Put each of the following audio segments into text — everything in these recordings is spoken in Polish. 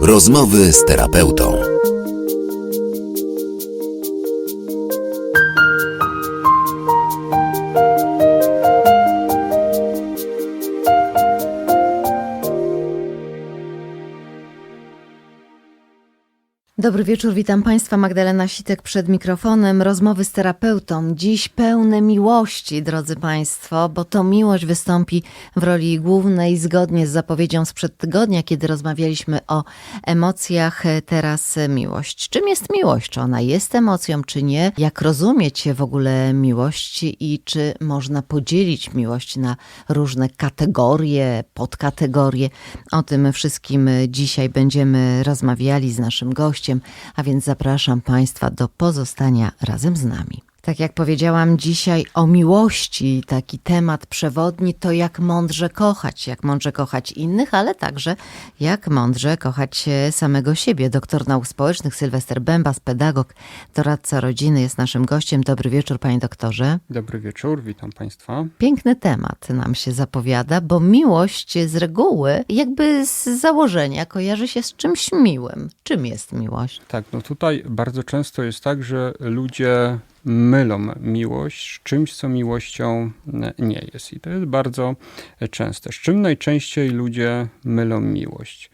Rozmowy z terapeutą. Wieczór, witam Państwa. Magdalena Sitek przed mikrofonem. Rozmowy z terapeutą. Dziś pełne miłości, drodzy Państwo, bo to miłość wystąpi w roli głównej zgodnie z zapowiedzią sprzed tygodnia, kiedy rozmawialiśmy o emocjach. Teraz miłość. Czym jest miłość? Czy ona jest emocją, czy nie? Jak rozumieć w ogóle miłość i czy można podzielić miłość na różne kategorie, podkategorie? O tym wszystkim dzisiaj będziemy rozmawiali z naszym gościem a więc zapraszam Państwa do pozostania razem z nami. Tak jak powiedziałam dzisiaj o miłości, taki temat przewodni to jak mądrze kochać, jak mądrze kochać innych, ale także jak mądrze kochać samego siebie. Doktor nauk społecznych Sylwester Bębas, pedagog, doradca rodziny jest naszym gościem. Dobry wieczór, panie doktorze. Dobry wieczór, witam państwa. Piękny temat nam się zapowiada, bo miłość z reguły, jakby z założenia, kojarzy się z czymś miłym. Czym jest miłość? Tak, no tutaj bardzo często jest tak, że ludzie mylą miłość z czymś, co miłością nie jest. I to jest bardzo częste. Z czym najczęściej ludzie mylą miłość?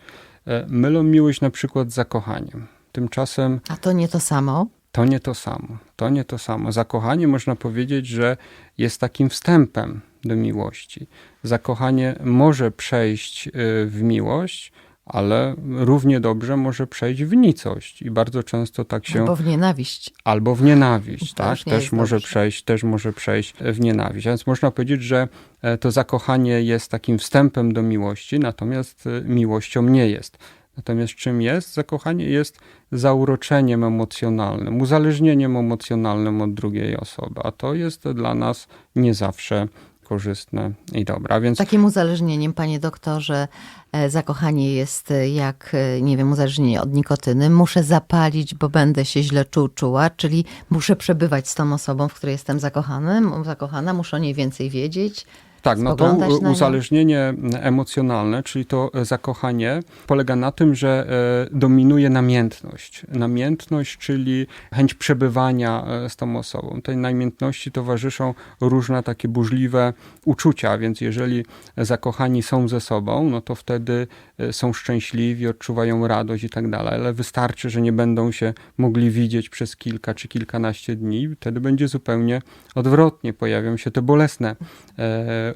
Mylą miłość na przykład z zakochaniem. Tymczasem. A to nie to samo? To nie to samo. To nie to samo. Zakochanie można powiedzieć, że jest takim wstępem do miłości. Zakochanie może przejść y, w miłość, ale równie dobrze może przejść w nicość i bardzo często tak się... Albo w nienawiść. Albo w nienawiść, tak? Też może dobrze. przejść, też może przejść w nienawiść. Więc można powiedzieć, że e, to zakochanie jest takim wstępem do miłości, natomiast e, miłością nie jest. Natomiast czym jest? Zakochanie jest zauroczeniem emocjonalnym, uzależnieniem emocjonalnym od drugiej osoby, a to jest dla nas nie zawsze korzystne i dobre. Więc... Takim uzależnieniem, panie doktorze, e, zakochanie jest jak, e, nie wiem, uzależnienie od nikotyny. Muszę zapalić, bo będę się źle czuł, czuła, czyli muszę przebywać z tą osobą, w której jestem zakochany, zakochana, muszę o niej więcej wiedzieć. Tak, no to uzależnienie emocjonalne, czyli to zakochanie, polega na tym, że dominuje namiętność. Namiętność, czyli chęć przebywania z tą osobą. Tej namiętności towarzyszą różne takie burzliwe uczucia, więc jeżeli zakochani są ze sobą, no to wtedy są szczęśliwi, odczuwają radość i tak dalej, ale wystarczy, że nie będą się mogli widzieć przez kilka czy kilkanaście dni, wtedy będzie zupełnie odwrotnie. Pojawią się te bolesne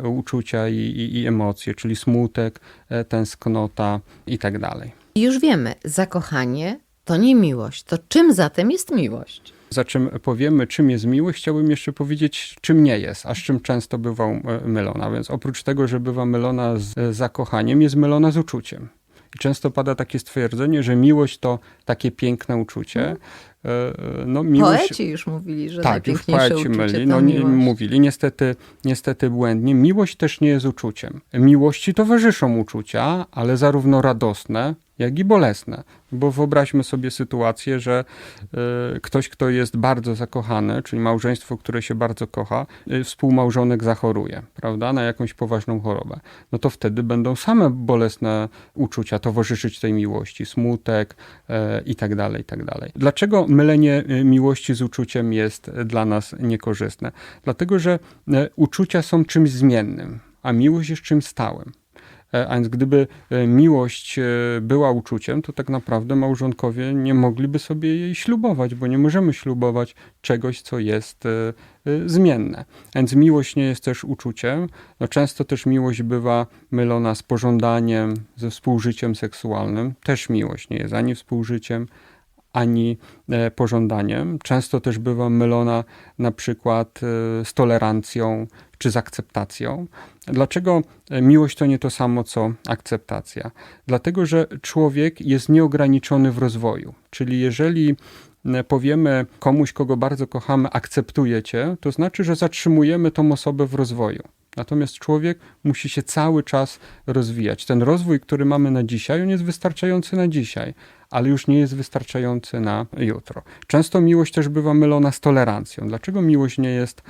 uczucia i, i, i emocje, czyli smutek, e, tęsknota i tak dalej. Już wiemy, zakochanie to nie miłość. To czym zatem jest miłość? Za czym powiemy, czym jest miłość, chciałbym jeszcze powiedzieć, czym nie jest, a z czym często bywa e, mylona. Więc oprócz tego, że bywa mylona z e, zakochaniem, jest mylona z uczuciem. I często pada takie stwierdzenie, że miłość to takie piękne uczucie. Mhm. No, miłość... Poeci już mówili, że tak, już poeci myli, no, nie, mówili, niestety, niestety błędnie. Miłość też nie jest uczuciem. Miłości towarzyszą uczucia, ale zarówno radosne, jak i bolesne. Bo wyobraźmy sobie sytuację, że y, ktoś, kto jest bardzo zakochany, czyli małżeństwo, które się bardzo kocha, y, współmałżonek zachoruje, prawda, na jakąś poważną chorobę. No to wtedy będą same bolesne uczucia towarzyszyć tej miłości, smutek y, i tak dalej, i tak dalej. Dlaczego mylenie miłości z uczuciem jest dla nas niekorzystne? Dlatego, że uczucia są czymś zmiennym, a miłość jest czymś stałym. E, a więc gdyby e, miłość e, była uczuciem, to tak naprawdę małżonkowie nie mogliby sobie jej ślubować, bo nie możemy ślubować czegoś, co jest zmienne. A więc miłość nie jest też uczuciem. No często też miłość bywa mylona z pożądaniem, ze współżyciem seksualnym. Też miłość nie jest ani współżyciem, ani pożądaniem. Często też bywa mylona na przykład z tolerancją czy z akceptacją. Dlaczego miłość to nie to samo co akceptacja? Dlatego, że człowiek jest nieograniczony w rozwoju. Czyli jeżeli e, powiemy komuś, kogo bardzo kochamy, akceptuje cię, to znaczy, że zatrzymujemy tą osobę w rozwoju. Natomiast człowiek musi się cały czas rozwijać. Ten rozwój, który mamy na dzisiaj, on jest wystarczający na dzisiaj, ale już nie jest wystarczający na jutro. Często miłość też bywa mylona z tolerancją. Dlaczego miłość nie jest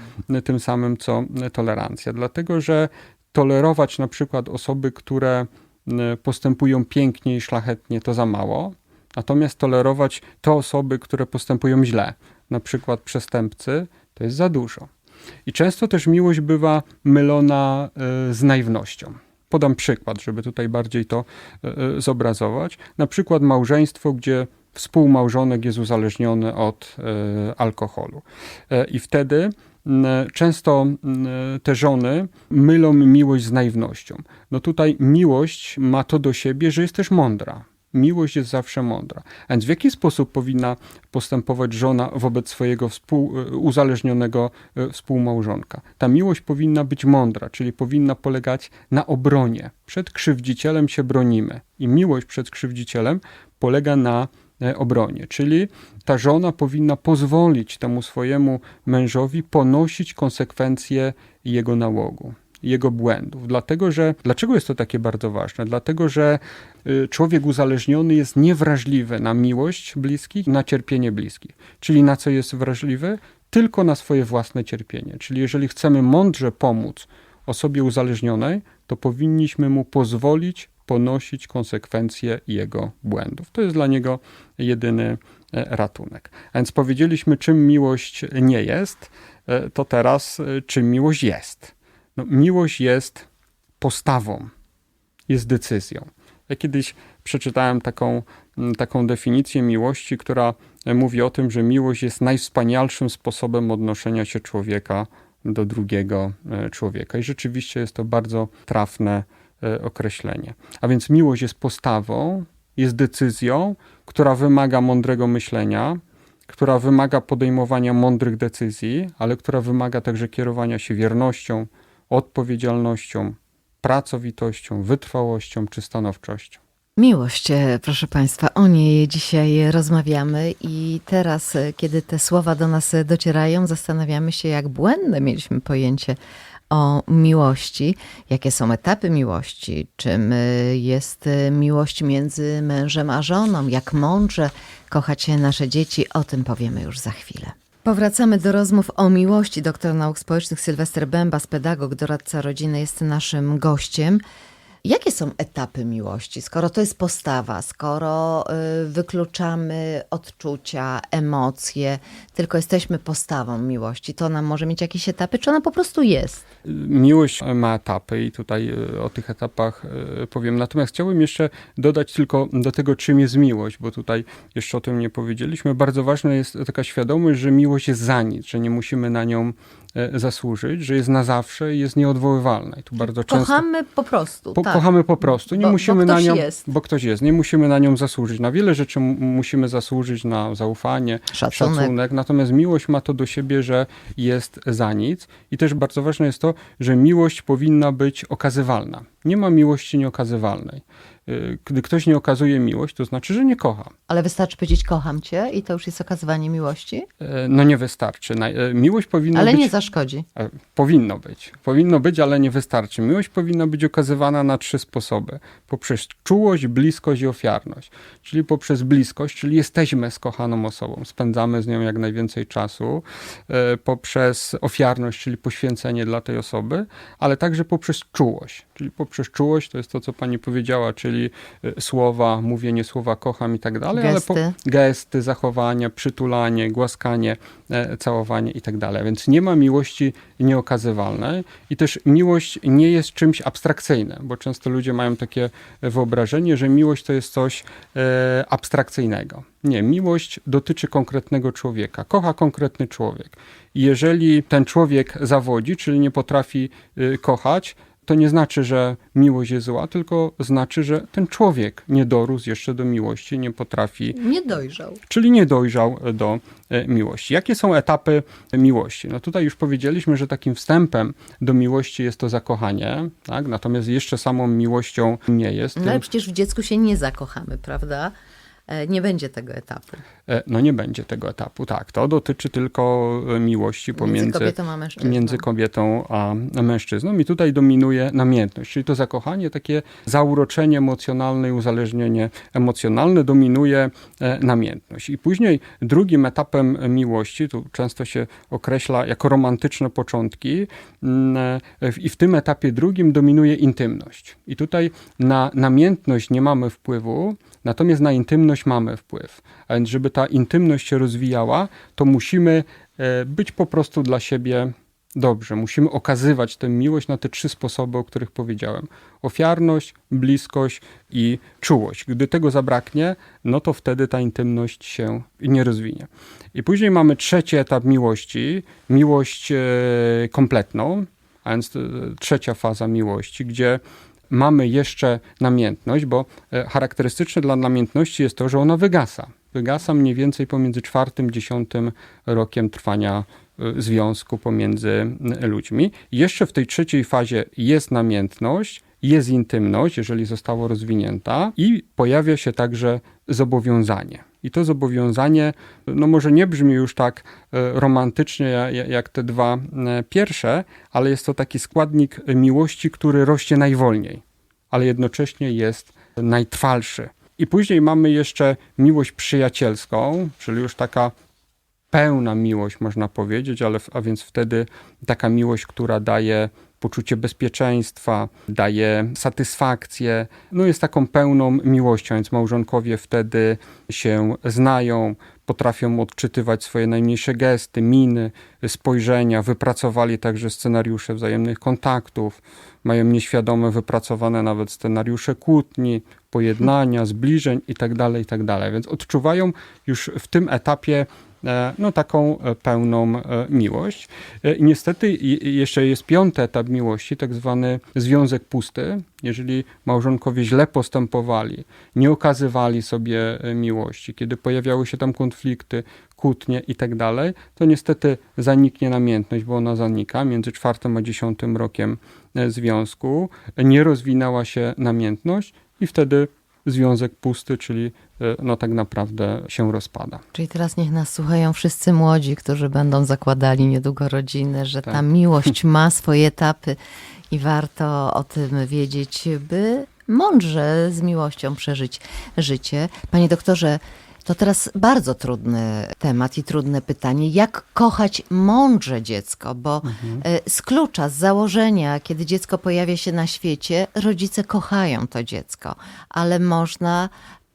tym samym co tolerancja? Dlatego, że tolerować na przykład osoby, które e, postępują pięknie i szlachetnie, to za mało. Natomiast tolerować te osoby, które postępują źle, na przykład przestępcy, to jest za dużo. I często też miłość bywa mylona z naiwnością. Podam przykład, żeby tutaj bardziej to e, e, zobrazować. Na przykład małżeństwo, gdzie współmałżonek jest uzależniony od e, alkoholu. I wtedy często te żony mylą miłość z naiwnością. No tutaj miłość ma to do siebie, że jest też mądra. Miłość jest zawsze mądra. A więc w jaki sposób powinna postępować żona wobec swojego współ, e, uzależnionego e, współmałżonka? Ta miłość powinna być mądra, czyli powinna polegać na obronie. Przed krzywdzicielem się bronimy. I miłość przed krzywdzicielem polega na e, obronie, czyli ta żona powinna pozwolić temu swojemu mężowi ponosić konsekwencje jego nałogu, jego błędów. Dlatego, że dlaczego jest to takie bardzo ważne? Dlatego, że człowiek uzależniony jest niewrażliwy na miłość bliskich, na cierpienie bliskich. Czyli na co jest wrażliwy? Tylko na swoje własne cierpienie. Czyli jeżeli chcemy mądrze pomóc osobie uzależnionej, to powinniśmy mu pozwolić ponosić konsekwencje jego błędów. To jest dla niego jedyny e, ratunek. A więc powiedzieliśmy, czym miłość nie jest, e, to teraz e, czym miłość jest. No, miłość jest postawą, jest decyzją. Ja kiedyś przeczytałem taką, mm, taką definicję miłości, która e, mówi o tym, że miłość jest najwspanialszym sposobem odnoszenia się człowieka do drugiego e, człowieka. I rzeczywiście jest to bardzo trafne e, określenie. A więc miłość jest postawą, jest decyzją, która wymaga mądrego myślenia, która wymaga podejmowania mądrych decyzji, ale która wymaga także kierowania się wiernością, odpowiedzialnością, pracowitością, wytrwałością czy stanowczością. Miłość, e, proszę Państwa, o niej dzisiaj rozmawiamy i teraz, e, kiedy te słowa do nas e, docierają, zastanawiamy się, jak błędne mieliśmy pojęcie o miłości, jakie są etapy miłości, czym jest miłość między mężem a żoną, jak mądrze kochać nasze dzieci, o tym powiemy już za chwilę. Powracamy do rozmów o miłości. Doktor nauk społecznych Sylwester Bębas, pedagog, doradca rodziny, jest naszym gościem. Jakie są etapy miłości? Skoro to jest postawa, skoro y, wykluczamy odczucia, emocje, tylko jesteśmy postawą miłości, to ona może mieć jakieś etapy, czy ona po prostu jest? Miłość ma etapy i tutaj e, o tych etapach e, powiem. Natomiast chciałbym jeszcze dodać tylko do tego, czym jest miłość, bo tutaj jeszcze o tym nie powiedzieliśmy. Bardzo ważna jest taka świadomość, że miłość jest za nic, że nie musimy na nią zasłużyć, że jest na zawsze i jest nieodwoływalna. I tu bardzo często... Kochamy po prostu. Po, tak. Kochamy po prostu, nie Bo- bo musimy na ktoś nią, jest. bo ktoś jest, nie musimy na nią zasłużyć. Na wiele rzeczy musimy zasłużyć, na zaufanie, Szacunek. szacunek. Natomiast miłość ma to do siebie, że jest za nic. I też bardzo ważne jest to, że miłość powinna być okazywalna. Nie ma miłości nieokazywalnej. Y, Gdy ktoś nie okazuje miłość, to znaczy, że nie kocha. Ale wystarczy powiedzieć kocham cię i to już jest okazywanie miłości? E, No nie wystarczy. E, Miłość powinna Ale być... nie zaszkodzi. E, Powinno być. Powinno być, ale nie wystarczy. Miłość powinna być okazywana na trzy sposoby. Poprzez czułość, bliskość i ofiarność. Czyli poprzez bliskość, czyli jesteśmy z kochaną osobą, spędzamy z nią jak najwięcej czasu. Poprzez ofiarność, czyli poświęcenie dla tej osoby, ale także poprzez czułość. Czyli poprzez czułość, to jest to, co pani powiedziała, czyli e, słowa, mówienie słowa kocham i tak dalej, ale Gesty. po, gesty, zachowania, przytulanie, głaskanie, e, całowanie i tak dalej. Więc nie ma miłości nieokazywalnej i też miłość nie jest czymś abstrakcyjnym, bo często ludzie mają takie wyobrażenie, że miłość to jest coś e, abstrakcyjnego. Nie, miłość dotyczy konkretnego człowieka, kocha konkretny człowiek. Jeżeli ten człowiek zawodzi, czyli nie potrafi y, kochać, to nie znaczy, że miłość jest zła, tylko znaczy, że ten człowiek nie dorósł jeszcze do miłości, nie potrafi Nie dojrzał. czyli nie dojrzał do e, miłości. Jakie są etapy miłości? No tutaj już powiedzieliśmy, że takim wstępem do miłości jest to zakochanie, tak? natomiast jeszcze samą miłością nie jest. No ale przecież w dziecku się nie zakochamy, prawda? E, nie będzie tego etapu. E, No nie będzie tego etapu, tak. To dotyczy tylko e, miłości pomiędzy Między kobietą a mężczyzną. między kobietą a mężczyzną i tutaj dominuje namiętność, czyli to zakochanie, takie zauroczenie emocjonalne i uzależnienie emocjonalne dominuje namiętność. I później drugim etapem miłości, tu często się określa jako romantyczne początki mm, i w tym etapie drugim dominuje intymność. I tutaj na namiętność nie mamy wpływu, natomiast na intymność mamy wpływ. A więc żeby ta intymność się rozwijała, to musimy e, być po prostu dla siebie dobrze. Musimy okazywać tę miłość na te trzy sposoby, o których powiedziałem: ofiarność, bliskość i czułość. Gdy tego zabraknie, no to wtedy ta intymność się nie rozwinie. I później mamy trzeci etap miłości miłość e, kompletną, a więc e, trzecia faza miłości, gdzie mamy jeszcze namiętność, bo e, charakterystyczne dla namiętności jest to, że ona wygasa. Wygasa mniej więcej pomiędzy czwartym, dziesiątym rokiem trwania e, związku pomiędzy m, ludźmi. Jeszcze w tej trzeciej fazie jest namiętność, jest intymność, jeżeli została rozwinięta, i pojawia się także zobowiązanie. I to zobowiązanie, no może nie brzmi już tak e, romantycznie ja- ja- jak te dwa e, pierwsze, ale jest to taki składnik miłości, który rośnie najwolniej, ale jednocześnie jest najtrwalszy. I później mamy jeszcze miłość przyjacielską, czyli już taka pełna miłość, można powiedzieć, ale a więc wtedy taka miłość, która daje poczucie bezpieczeństwa, daje satysfakcję, no jest taką pełną miłością, więc małżonkowie wtedy się znają, potrafią odczytywać swoje najmniejsze gesty, miny, spojrzenia, wypracowali także scenariusze wzajemnych kontaktów, mają nieświadome wypracowane nawet scenariusze kłótni, pojednania, zbliżeń itd., itd. Więc odczuwają już w tym etapie no, taką e, pełną e, miłość. E, niestety jeszcze jest piąty etap miłości, tak zwany związek pusty. Jeżeli małżonkowie źle postępowali, nie okazywali sobie e, miłości, kiedy pojawiały się tam konflikty, kłótnie i tak dalej, to niestety zaniknie namiętność, bo ona zanika między czwartym a dziesiątym rokiem e, związku. Nie rozwinęła się namiętność i wtedy związek pusty, czyli e, no tak naprawdę się rozpada. Czyli teraz niech nas słuchają wszyscy młodzi, którzy będą zakładali niedługo rodziny, że ta Tak. miłość ma swoje etapy i warto o tym wiedzieć, by mądrze z miłością przeżyć życie. Panie doktorze, to teraz bardzo trudny temat i trudne pytanie. Jak kochać mądrze dziecko? Bo e, z klucza, z założenia, kiedy dziecko pojawia się na świecie, rodzice kochają to dziecko, ale można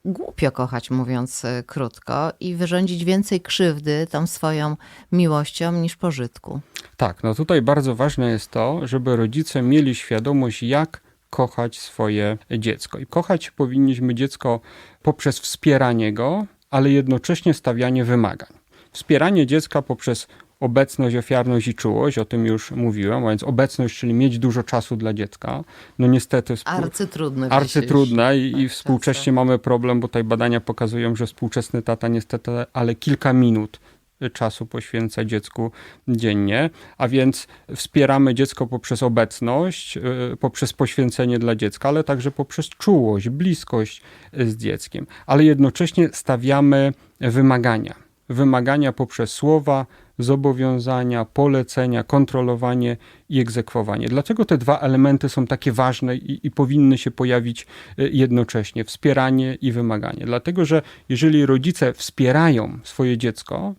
głupio kochać, mówiąc e, krótko, i wyrządzić więcej krzywdy tą swoją miłością niż pożytku. Tak, no tutaj bardzo ważne jest to, żeby rodzice mieli świadomość, jak kochać swoje dziecko. I kochać powinniśmy dziecko poprzez wspieranie go, ale jednocześnie stawianie wymagań. Wspieranie dziecka poprzez obecność, ofiarność i czułość, o tym już mówiłem, a więc obecność, czyli mieć dużo czasu dla dziecka. No niestety Arcytrudny. arcytrudne i, i Tak, współcześnie często. mamy problem, bo tutaj badania pokazują, że współczesny tata niestety, ale kilka minut czasu poświęca dziecku dziennie, a więc wspieramy dziecko poprzez obecność, y, poprzez poświęcenie dla dziecka, ale także poprzez czułość, bliskość y, z dzieckiem, ale jednocześnie stawiamy wymagania. Wymagania poprzez słowa, zobowiązania, polecenia, kontrolowanie i egzekwowanie. Dlaczego te dwa elementy są takie ważne i, i powinny się pojawić y, jednocześnie? Wspieranie i wymaganie. Dlatego, że jeżeli rodzice wspierają swoje dziecko,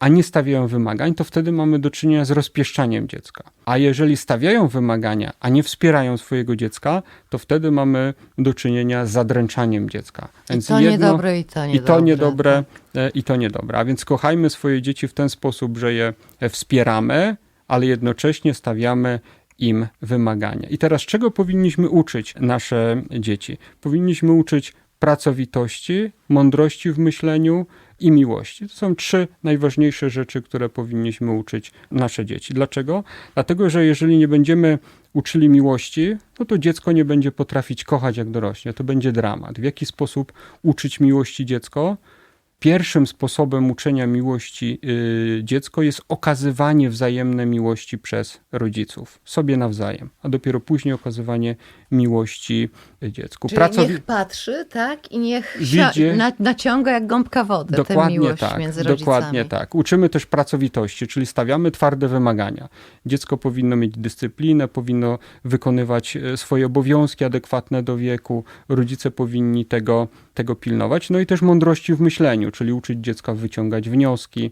a nie stawiają wymagań, to wtedy mamy do czynienia z rozpieszczaniem dziecka. A jeżeli stawiają wymagania, a nie wspierają swojego dziecka, to wtedy mamy do czynienia z zadręczaniem dziecka. I to niedobre, i to i niedobre. to niedobre, tak. e, i to niedobre. A więc kochajmy swoje dzieci w ten sposób, że je e, wspieramy, ale jednocześnie stawiamy im wymagania. I teraz czego powinniśmy uczyć nasze dzieci? Powinniśmy uczyć pracowitości, mądrości w myśleniu i miłości. To są trzy najważniejsze rzeczy, które powinniśmy uczyć nasze dzieci. Dlaczego? Dlatego, że jeżeli nie będziemy uczyli miłości, no to dziecko nie będzie potrafić kochać jak dorośnie. To będzie dramat. W jaki sposób uczyć miłości dziecko? Pierwszym sposobem uczenia miłości y, dziecko jest okazywanie wzajemnej miłości przez rodziców, sobie nawzajem, a dopiero później okazywanie miłości y, dziecku. Czyli Pracowi- niech patrzy, tak? I niech Widzi- na, naciąga jak gąbka wodę tę Dokładnie miłość tak, między rodzicami. dokładnie tak. Uczymy też pracowitości, czyli stawiamy twarde wymagania. Dziecko powinno mieć dyscyplinę, powinno wykonywać e, swoje obowiązki adekwatne do wieku. Rodzice powinni tego, tego pilnować. No i też mądrości w myśleniu, czyli uczyć dziecka wyciągać wnioski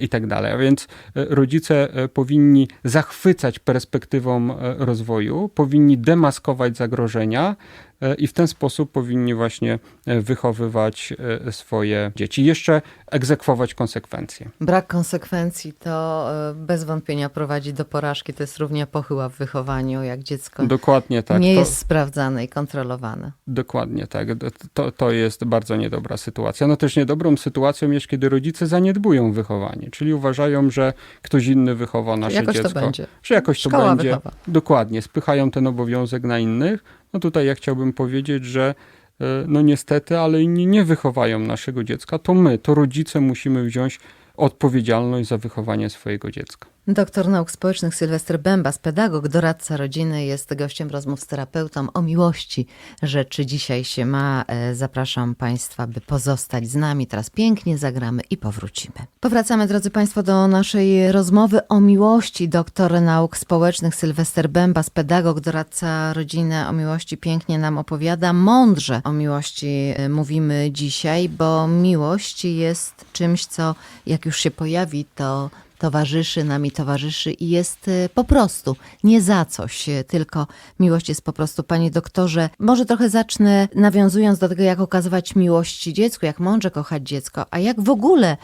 i tak dalej. A więc e, rodzice e, powinni zachwycać perspektywą e, rozwoju, powinni demaskować zagrożenia e, i w ten sposób powinni właśnie e, wychowywać e, swoje dzieci. Jeszcze egzekwować konsekwencje. Brak konsekwencji to e, bez wątpienia prowadzi do porażki. To jest równie pochyła w wychowaniu, jak dziecko Dokładnie tak. nie to, jest sprawdzane i kontrolowane. Dokładnie tak. To, to jest bardzo niedobra sytuacja. No też niedobrą sytuacją jest, kiedy rodzice zaniedbują wychowanie, czyli uważają, że ktoś inny wychowa nasze jakoś to dziecko. będzie. Że jakoś Szkoła to będzie. wychowa. Dokładnie. Spychają ten obowiązek na innych. No tutaj ja chciałbym powiedzieć, że e, no niestety, ale inni nie wychowają naszego dziecka. To my, to rodzice musimy wziąć odpowiedzialność za wychowanie swojego dziecka. Doktor nauk społecznych Sylwester Bębas, pedagog, doradca rodziny, jest gościem rozmów z terapeutą o miłości rzeczy. Dzisiaj się ma. E, Zapraszam Państwa, by pozostać z nami. Teraz pięknie zagramy i powrócimy. Powracamy, drodzy Państwo, do naszej rozmowy o miłości. Doktor nauk społecznych Sylwester Bębas, pedagog, doradca rodziny o miłości, pięknie nam opowiada. Mądrze o miłości e, mówimy dzisiaj, bo miłość jest czymś, co jak już się pojawi, to towarzyszy nam i towarzyszy i jest e, po prostu, nie za coś, e, tylko miłość jest po prostu. Panie doktorze, może trochę zacznę nawiązując do tego, jak okazywać miłość dziecku, jak mądrze kochać dziecko, a jak w ogóle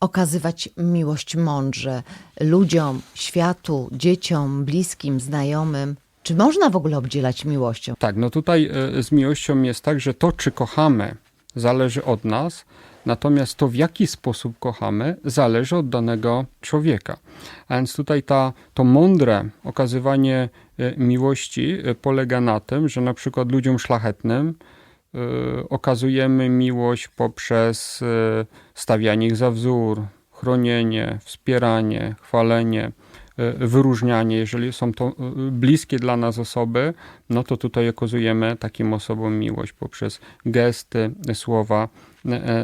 okazywać miłość mądrze ludziom, światu, dzieciom, bliskim, znajomym. Czy można w ogóle obdzielać miłością? Tak, no tutaj e, z miłością jest tak, że to, czy kochamy, zależy od nas, natomiast to, w jaki sposób kochamy, zależy od danego człowieka. A więc tutaj ta, to mądre okazywanie e, miłości e, polega na tym, że na przykład ludziom szlachetnym e, okazujemy miłość poprzez stawianie ich za wzór, chronienie, wspieranie, chwalenie, wyróżnianie. Jeżeli są to bliskie dla nas osoby, no to tutaj okazujemy takim osobom miłość poprzez gesty, słowa,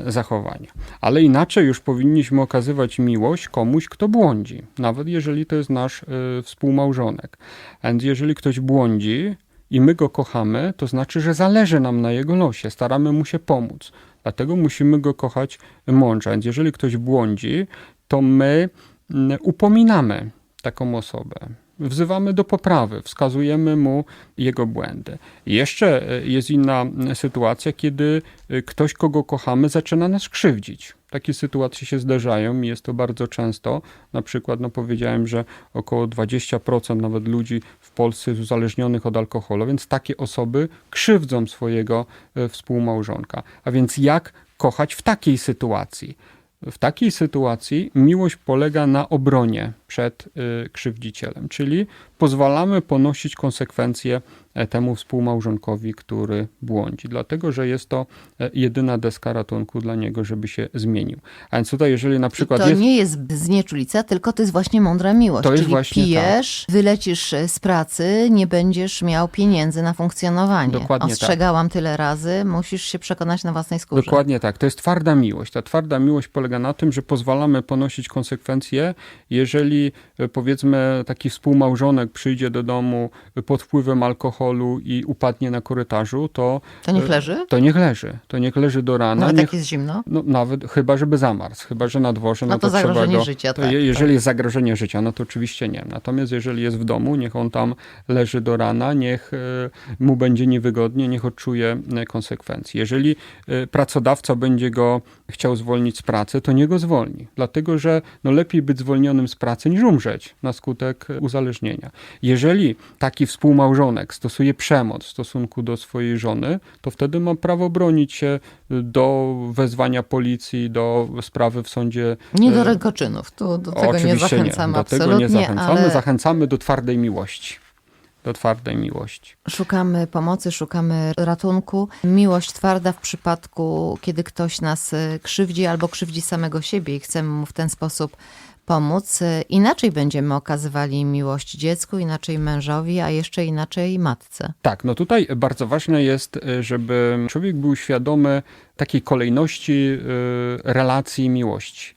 zachowania. Ale inaczej już powinniśmy okazywać miłość komuś, kto błądzi, nawet jeżeli to jest nasz e, współmałżonek. Więc jeżeli ktoś błądzi i my go kochamy, to znaczy, że zależy nam na jego losie, staramy mu się pomóc. Dlatego musimy go kochać mądrze. Więc jeżeli ktoś błądzi, to my mm, upominamy taką osobę. Wzywamy do poprawy, wskazujemy mu jego błędy. Jeszcze e, jest inna sytuacja, kiedy e, ktoś, kogo kochamy, zaczyna nas krzywdzić. Takie sytuacje się zdarzają i jest to bardzo często. Na przykład, no powiedziałem, że około 20% nawet ludzi w Polsce jest uzależnionych od alkoholu, więc takie osoby krzywdzą swojego e, współmałżonka. A więc jak kochać w takiej sytuacji? W takiej sytuacji miłość polega na obronie przed y, krzywdzicielem, czyli pozwalamy ponosić konsekwencje e, temu współmałżonkowi, który błądzi, dlatego że jest to e, jedyna deska ratunku dla niego, żeby się zmienił. A więc tutaj, jeżeli na I przykład to jest. nie jest znieczulica, tylko to jest właśnie mądra miłość. To jest Czyli właśnie tak. pijesz, wylecisz z pracy, nie będziesz miał pieniędzy na funkcjonowanie. Dokładnie tak. Ostrzegałam tyle razy, musisz się przekonać na własnej skórze. Dokładnie tak. To jest twarda miłość. Ta twarda miłość polega na tym, że pozwalamy ponosić konsekwencje, jeżeli e, powiedzmy taki współmałżonek przyjdzie do domu pod wpływem alkoholu i upadnie na korytarzu, to To niech leży? to niech leży. To niech leży do rana. Nawet niech, jak jest zimno? no, nawet chyba, żeby zamarzł, chyba, że na dworze, no, No to trzeba zagrożenie go, życia, to tak, je, jeżeli tak. jest zagrożenie życia, no to oczywiście nie. Natomiast jeżeli jest w domu, niech on tam leży do rana, niech e, mu będzie niewygodnie, niech odczuje e, konsekwencje. Jeżeli e, pracodawca będzie go chciał zwolnić z pracy, to nie go zwolni, dlatego że no, lepiej być zwolnionym z pracy niż umrzeć na skutek uzależnienia. Jeżeli taki współmałżonek stosuje przemoc w stosunku do swojej żony, to wtedy ma prawo bronić się e, do wezwania policji, do sprawy w sądzie Nie do rękoczynów. Tu do tego nie Oczywiście zachęcamy Do tego absolutnie, nie zachęcamy. ale Zachęcamy do twardej miłości. Do twardej miłości. Szukamy pomocy, szukamy ratunku. Miłość twarda w przypadku, kiedy ktoś nas y, krzywdzi albo krzywdzi samego siebie i chcemy mu w ten sposób pomóc. Y, Inaczej będziemy okazywali miłość dziecku, inaczej mężowi, a jeszcze inaczej matce. Tak, no tutaj bardzo ważne jest, y, żeby człowiek był świadomy takiej kolejności relacji miłości.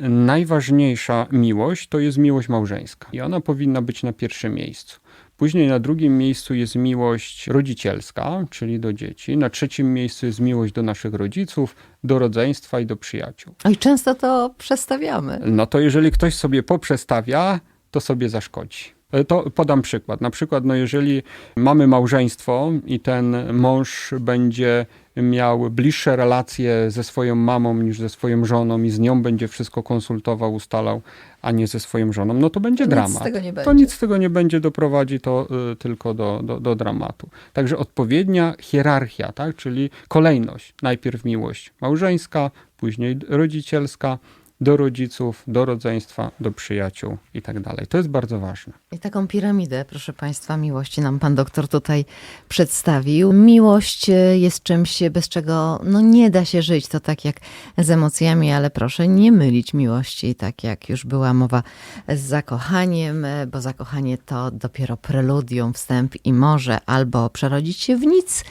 Najważniejsza miłość to jest miłość małżeńska i ona powinna być na pierwszym miejscu. Później na drugim miejscu jest miłość rodzicielska, czyli do dzieci. Na trzecim miejscu jest miłość do naszych rodziców, do rodzeństwa i do przyjaciół. Oj, często to przestawiamy. No to jeżeli ktoś sobie poprzestawia, to sobie zaszkodzi. E, To podam przykład. Na przykład, no jeżeli mamy małżeństwo i ten mąż będzie miał bliższe relacje ze swoją mamą niż ze swoją żoną i z nią będzie wszystko konsultował, ustalał, a nie ze swoją żoną, no to będzie dramat. To będzie. nic z tego nie będzie, doprowadzi to y, tylko do, do, do dramatu. Także odpowiednia hierarchia, tak? czyli kolejność. Najpierw miłość małżeńska, później rodzicielska, do rodziców, do rodzeństwa, do przyjaciół i tak dalej. To jest bardzo ważne. I taką piramidę, proszę Państwa, miłości nam Pan doktor tutaj przedstawił. Miłość e, jest czymś, bez czego no, nie da się żyć. To tak jak z emocjami, ale proszę nie mylić miłości, tak jak już była mowa z zakochaniem, e, bo zakochanie to dopiero preludium, wstęp i może albo przerodzić się w nic,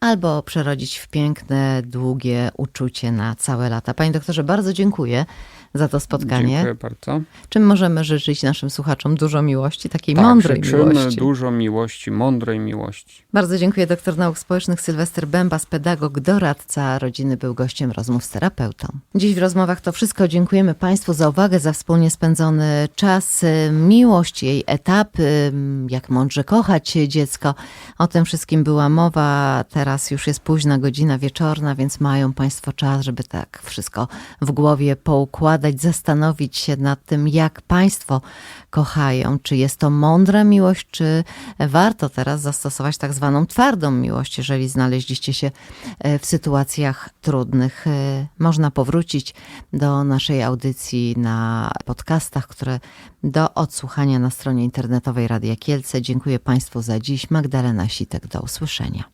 albo przerodzić w piękne, długie uczucie na całe lata. Panie doktorze, bardzo dziękuję za to spotkanie. Dziękuję bardzo. Czym możemy życzyć naszym słuchaczom? Dużo miłości, takiej Tak, mądrej życzymy miłości. dużo miłości, mądrej miłości. Bardzo dziękuję. Doktor nauk społecznych Sylwester Bębas, pedagog, doradca rodziny, był gościem rozmów z terapeutą. Dziś w rozmowach to wszystko. Dziękujemy Państwu za uwagę, za wspólnie spędzony czas, y, miłość, jej etapy, jak mądrze kochać dziecko. O tym wszystkim była mowa. Teraz już jest późna godzina wieczorna, więc mają Państwo czas, żeby tak wszystko w głowie poukładać, zastanowić się nad tym, jak Państwo kochają. Czy jest to mądra miłość, czy warto teraz zastosować tak zwaną twardą miłość, jeżeli znaleźliście się e, w sytuacjach trudnych. E, Można powrócić do naszej audycji na podcastach, które do odsłuchania na stronie internetowej Radia Kielce. Dziękuję Państwu za dziś. Magdalena Sitek, do usłyszenia.